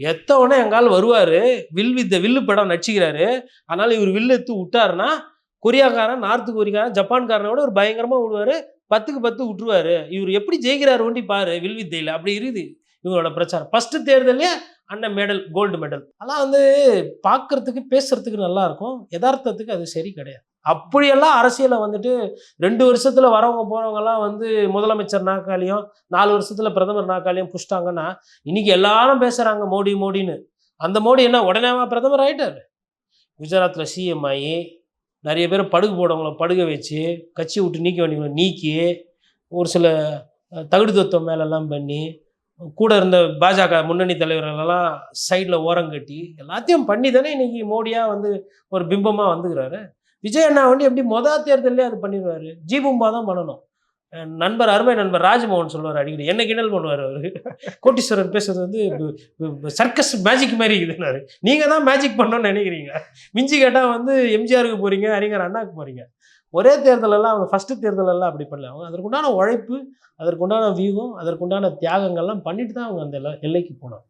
எத்தவொடனே எங்கால் வருவார்? வில் வித்த வில்லு படம் நடிச்சுக்கிறாரு. அதனால் இவர் வில்லு எடுத்து விட்டாருன்னா கொரியாக்காரன் நார்த்து கொரியாக்காரன் ஜப்பான்காரனோட ஒரு பயங்கரமாக விடுவார் பத்துக்கு பத்து விட்டுருவாரு. இவர் எப்படி ஜெயிக்கிறார் ஒண்டி பாரு வில் வித்தையில் அப்படி இருக்குது இவங்களோட பிரச்சாரம். ஃபஸ்ட்டு தேர்தலே அண்ணன் மெடல் கோல்டு மெடல் அதெல்லாம் வந்து பார்க்குறதுக்கு பேசுறதுக்கு நல்லாயிருக்கும் யதார்த்தத்துக்கு அது சரி கிடையாது. அப்படியெல்லாம் அரசியலை வந்துட்டு ரெண்டு வருஷத்தில் வரவங்க போகிறவங்கெல்லாம் வந்து முதலமைச்சர் நாக்காலையும் நாலு வருஷத்தில் பிரதமர் நாக்காலையும் புஷ்டாங்கன்னா இன்றைக்கி எல்லாரும் பேசுகிறாங்க மோடி மோடின்னு. அந்த மோடி என்ன உடனேவா பிரதமர் ஆகிட்டார் குஜராத்தில் சிஎம் ஆகி நிறைய பேர் படுகு போடவங்கள படுக வச்சு கட்சி விட்டு நீக்க வேண்டியவங்களை நீக்கி ஒரு சில அஹ், தகுடு தத்துவம் மேலெல்லாம் பண்ணி கூட இருந்த பாஜக முன்னணி தலைவர்களெல்லாம் சைடில் ஓரம் கட்டி எல்லாத்தையும் பண்ணி தானே இன்னைக்கு மோடியாக வந்து ஒரு பிம்பமாக வந்துக்கிறாரு? விஜய் அண்ணா வந்து எப்படி மொத தேர்தலே அது பண்ணிடுவாரு? ஜிபும்பா தான் பண்ணணும். நண்பர் அருமை நண்பர் ராஜ்மோகன் சொல்லுவார் அடிக்கடி. என்ன கிண்டல் பண்ணுவார் அவர். கோட்டீஸ்வரன் பேசுறது வந்து சர்க்கஸ் மேஜிக் மாதிரி இருக்குதுன்னாரு. நீங்கள் தான் மேஜிக் பண்ணணும்னு நினைக்கிறீங்க. மிஞ்சி கேட்டால் வந்து எம்ஜிஆருக்கு போகிறீங்க அறிஞர் அண்ணாவுக்கு போகிறீங்க ஒரே தேர்தலெல்லாம் அவங்க ஃபஸ்ட்டு தேர்தலெல்லாம் அப்படி பண்ணல. அவங்க அதற்குண்டான உழைப்பு அதற்குண்டான வியூகம் அதற்குண்டான தியாகங்கள்லாம் பண்ணிட்டு தான் அவங்க அந்த எல்லை- எல்லைக்கு போனாங்க.